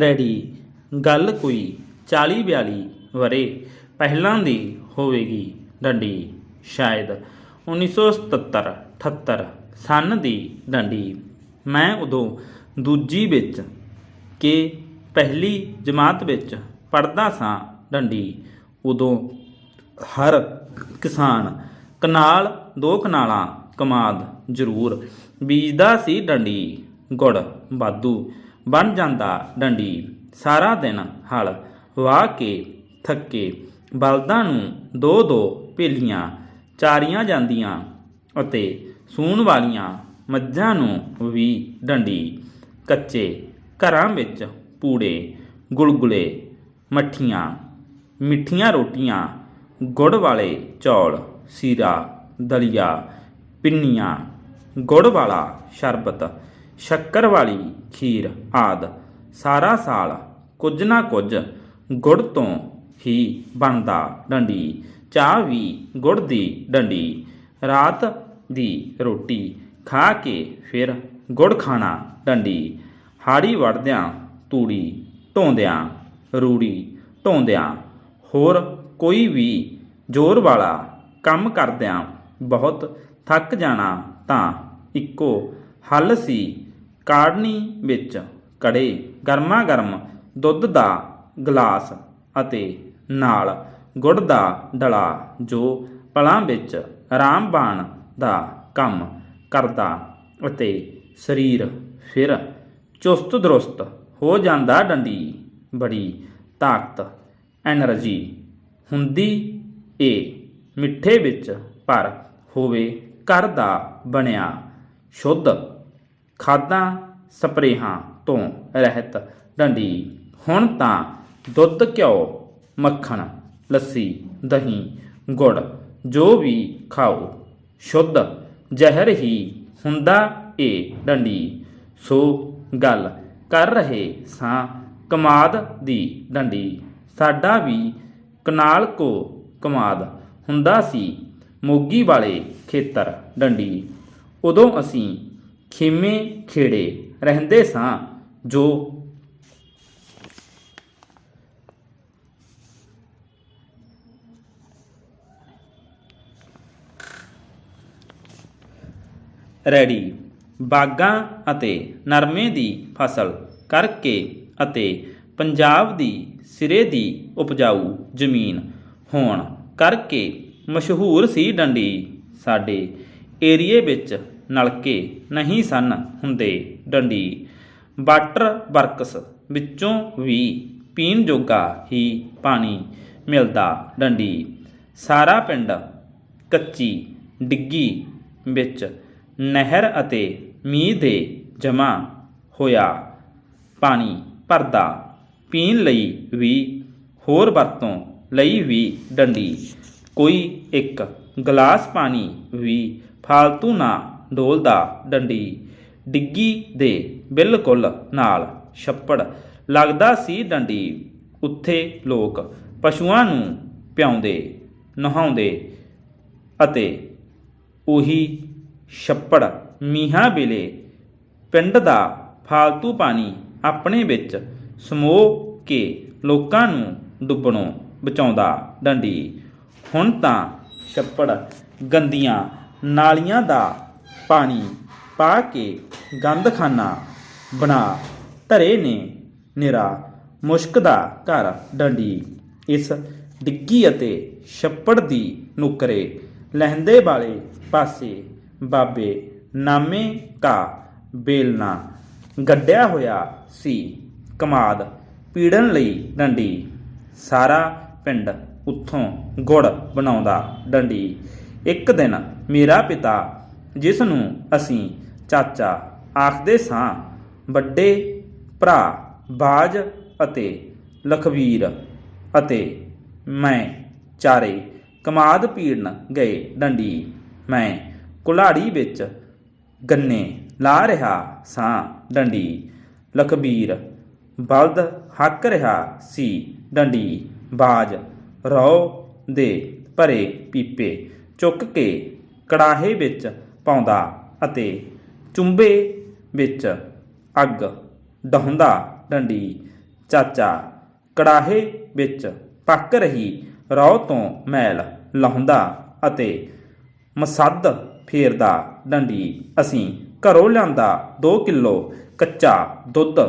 Ready. ਗੱਲ ਕੋਈ 40 42 ਵਰੇ ਪਹਿਲਾਂ ਦੀ ਹੋਵੇਗੀ ਡੰਡੀ। ਸ਼ਾਇਦ 1977 78 ਸਨ ਦੀ ਡੰਡੀ। ਮੈਂ ਉਦੋਂ ਦੂਜੀ ਵਿੱਚ ਕਿ ਪਹਿਲੀ ਜਮਾਤ ਵਿੱਚ ਪੜਦਾ ਸਾਂ ਡੰਡੀ। ਉਦੋਂ ਹਰ ਕਿਸਾਨ ਕਨਾਲ, ਦੋ ਕਨਾਲਾਂ ਕਮਾਦ ਜ਼ਰੂਰ ਬੀਜਦਾ ਸੀ ਡੰਡੀ। ਗੁੜ ਬਾਦੂ ਬਣ ਜਾਂਦਾ ਡੰਡੀ ਸਾਰਾ ਦਿਨ ਹਲ ਵਾਹ ਕੇ ਥੱਕੇ, ਬਲਦਾਂ ਨੂੰ ਦੋ ਦੋ ਭੇਲੀਆਂ ਚਾਰੀਆਂ ਜਾਂਦੀਆਂ ਅਤੇ ਸੂਣ ਵਾਲੀਆਂ ਮੱਝਾਂ ਨੂੰ ਵੀ ਡੰਡੀ ਕੱਚੇ ਘਰਾਂ ਵਿੱਚ ਪੂੜੇ, ਗੁਲਗੁਲੇ, ਮੱਠੀਆਂ, ਮਿੱਠੀਆਂ ਰੋਟੀਆਂ, ਗੁੜ ਵਾਲੇ ਚੌਲ, ਸੀਰਾ, ਦਲੀਆ, ਪਿੰਨੀਆਂ, ਗੁੜ ਵਾਲਾ ਸ਼ਰਬਤ, ਸ਼ੱਕਰ ਵਾਲੀ ਖੀਰ, ਆਦ। ਸਾਰਾ ਸਾਲ ਕੁਝ ਨਾ ਕੁਝ ਗੁੜ ਤੋਂ ਹੀ ਬਣਦਾ ਡੰਡੀ। ਚਾਹ ਵੀ ਗੁੜ ਦੀ ਡੰਡੀ। ਰਾਤ ਦੀ ਰੋਟੀ ਖਾ ਕੇ ਫਿਰ ਗੁੜ ਖਾਣਾ ਡੰਡੀ। ਹਾੜੀ ਵੜਦਿਆਂ ਤੂੜੀ ਢੋਂਦਿਆਂ, ਰੂੜੀ ਢੋਂਦਿਆਂ। ਹੋਰ ਕੋਈ ਵੀ ਜ਼ੋਰ ਵਾਲਾ ਕੰਮ ਕਰਦਿਆਂ ਬਹੁਤ ਥੱਕ ਜਾਣਾ ਤਾਂ ਇੱਕੋ ਹੱਲ ਸੀ ਕਾੜਨੀ ਵਿੱਚ ਕੜੇ ਗਰਮਾ ਗਰਮ ਦੁੱਧ ਦਾ ਗਲਾਸ ਅਤੇ ਨਾਲ ਗੁੜ ਦਾ ਡਲਾ ਜੋ ਪਲਾਂ ਵਿੱਚ ਆਰਾਮਬਾਨ ਦਾ ਕੰਮ ਕਰਦਾ ਅਤੇ ਸਰੀਰ ਫਿਰ ਚੁਸਤ ਦਰੁਸਤ ਹੋ ਜਾਂਦਾ ਡੰਡੀ। ਬੜੀ ਤਾਕਤ, ਐਨਰਜੀ ਹੁੰਦੀ ਏ। ਮਿੱਠੇ ਵਿੱਚ ਪਰ ਹੋਵੇ ਘਰ ਦਾ ਬਣਿਆ ਸ਼ੁੱਧ ਖਾਦਾਂ ਸਪਰੇਹਾਂ ਤੋਂ ਰਹਿਤ ਡੰਡੀ। ਹੁਣ ਤਾਂ ਦੁੱਧ, ਘਿਓ, ਮੱਖਣ, ਲੱਸੀ, ਦਹੀਂ, ਗੁੜ ਜੋ ਵੀ ਖਾਓ, ਸ਼ੁੱਧ ਜ਼ਹਿਰ ਹੀ ਹੁੰਦਾ ਏ ਡੰਡੀ। ਸੋ ਗੱਲ ਕਰ ਰਹੇ ਸਾਂ ਕਮਾਦ ਦੀ ਡੰਡੀ। ਸਾਡਾ ਵੀ ਕਨਾਲ ਕੋ ਕਮਾਦ ਹੁੰਦਾ ਸੀ ਮੋਗੀ ਵਾਲੇ ਖੇਤਰ ਡੰਡੀ। ਉਦੋਂ ਅਸੀਂ ਖੇਮੇ ਖੇੜੇ ਰਹਿੰਦੇ ਸਾਂ, ਜੋ ਰੈਡੀ। ਬਾਗਾਂ ਅਤੇ ਨਰਮੇ ਦੀ ਫਸਲ ਕਰਕੇ ਅਤੇ ਪੰਜਾਬ ਦੀ ਸਿਰੇ ਦੀ ਉਪਜਾਊ ਜ਼ਮੀਨ ਹੋਣ ਕਰਕੇ ਮਸ਼ਹੂਰ ਸੀ ਡੰਡੀ। ਸਾਡੇ ਏਰੀਏ ਵਿੱਚ ਨਲਕੇ ਨਹੀਂ ਸਨ ਹੁੰਦੇ। ਡੰਡੀ, ਵਾਟਰ ਵਰਕਸ ਵਿੱਚੋਂ ਵੀ ਪੀਣ ਜੋਗਾ ਹੀ ਪਾਣੀ ਮਿਲਦਾ। ਡੰਡੀ, ਸਾਰਾ ਪਿੰਡ ਕੱਚੀ ਡਿੱਗੀ ਵਿੱਚ ਨਹਿਰ ਅਤੇ ਮੀਂਹ ਦੇ ਜਮਾ ਹੋਇਆ। ਪਾਣੀ ਭਰਦਾ ਪੀਣ ਲਈ ਵੀ, ਹੋਰ ਵਰਤੋਂ ਲਈ ਵੀ ਡੰਡੀ। ਕੋਈ ਇੱਕ ਗਲਾਸ ਪਾਣੀ ਵੀ ਫਾਲਤੂ ਨਾ ਡੋਲਦਾ ਡੰਡੀ ਡਿੱਗੀ ਦੇ ਬਿਲਕੁਲ ਨਾਲ ਛੱਪੜ ਲੱਗਦਾ ਸੀ ਡੰਡੀ। ਉੱਥੇ ਲੋਕ ਪਸ਼ੂਆਂ ਨੂੰ ਪਿਆਉਂਦੇ, ਨਹਾਉਂਦੇ ਅਤੇ ਉਹੀ ਛੱਪੜ ਮੀਹਾਂ ਵੇਲੇ ਪਿੰਡ ਦਾ ਫਾਲਤੂ ਪਾਣੀ ਆਪਣੇ ਵਿੱਚ ਸਮੋਹ ਕੇ ਲੋਕਾਂ ਨੂੰ ਡੁੱਬਣੋਂ ਬਚਾਉਂਦਾ ਡੰਡੀ। ਹੁਣ ਤਾਂ ਛੱਪੜ ਗੰਦੀਆਂ ਨਾਲੀਆਂ ਦਾ ਪਾਣੀ ਪਾ ਕੇ ਗੰਦਖਾਨਾ ਬਣਾ ਧਰੇ ਨੇ ਨਿਰਾ ਮੁਸ਼ਕ ਦਾ ਘਰ ਡੰਡੀ। ਇਸ ਡਿੱਗੀ ਅਤੇ ਛੱਪੜ ਦੀ ਨੁਕਰੇ ਲਹਿੰਦੇ ਵਾਲੇ ਪਾਸੇ ਬਾਬੇ ਨਾਮੇ ਕਾ ਬੇਲਣਾ ਗੱਡਿਆ ਹੋਇਆ ਸੀ ਕਮਾਦ ਪੀੜਨ ਲਈ ਡੰਡੀ। ਸਾਰਾ ਪਿੰਡ ਉੱਥੋਂ ਗੁੜ ਬਣਾਉਂਦਾ ਡੰਡੀ। ਇੱਕ ਦਿਨ ਮੇਰਾ ਪਿਤਾ ਜਿਸ ਨੂੰ ਅਸੀਂ ਚਾਚਾ ਆਖਦੇ ਸਾਂ, ਵੱਡੇ ਭਰਾ ਬਾਜ ਅਤੇ ਲਖਵੀਰ ਅਤੇ ਮੈਂ ਚਾਰੇ ਕਮਾਦ ਪੀੜਨ ਗਏ ਡੰਡੀ। ਮੈਂ ਕੁਲਾੜੀ ਵਿੱਚ ਗੰਨੇ ਲਾ ਰਿਹਾ ਸਾਂ ਡੰਡੀ। ਲਖਬੀਰ ਬਲਦ ਹੱਕ ਰਿਹਾ ਸੀ ਡੰਡੀ। ਬਾਜ ਰੋ ਦੇ ਭਰੇ ਪੀਪੇ ਚੁੱਕ ਕੇ ਕੜਾਹੇ ਵਿੱਚ ਪਾਉਂਦਾ ਅਤੇ ਚੁੰਬੇ ਵਿੱਚ ਅੱਗ ਡਹੁੰਦਾ ਡੰਡੀ ਚਾਚਾ ਕੜਾਹੇ ਵਿੱਚ ਪੱਕ ਰਹੀ ਰੌ ਤੋਂ ਮੈਲ ਲਾਹੁੰਦਾ ਅਤੇ ਮਸੱਦ ਫੇਰਦਾ, ਡੰਡੀ, ਅਸੀਂ ਘਰੋਂ ਲਿਆਂਦਾ 2 ਕਿਲੋ ਕੱਚਾ ਦੁੱਧ